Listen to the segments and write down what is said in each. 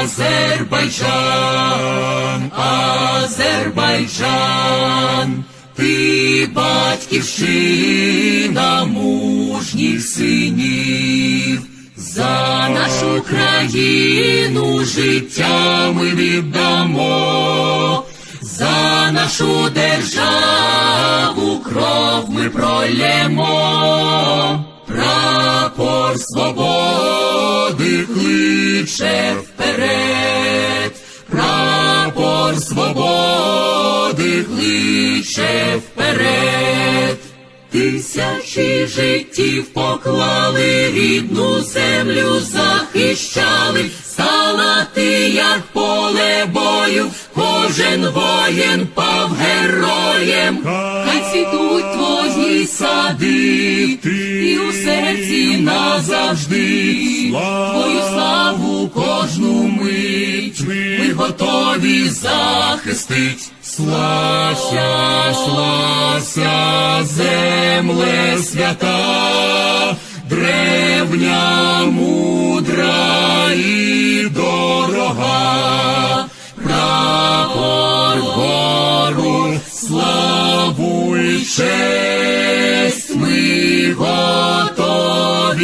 Азербайджан, Азербайджан, ти батьківщина мужніх синів, за нашу країну життя ми віддамо, за нашу державу кров ми пролємо. Прапор свободи кличе вперед, прапор свободи кличе вперед. Тисячі життів поклали, рідну землю захищали, стала ти, як поле бою, кожен воєн пав героєм, хай цвітуть твої сади, і у серці назавжди, твою славу кожну мить, ми готові захистить. Слався, слався, земле свята, древня, мудра і дорога, прапор гору, славу і честь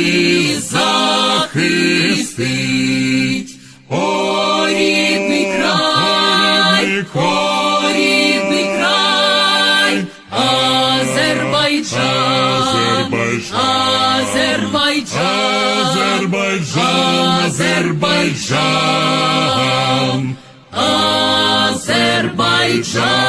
готові захистить. О, рідний край, о, рідний край, Азербайджан, Азербайджан, Азербайджан, Азербайджан.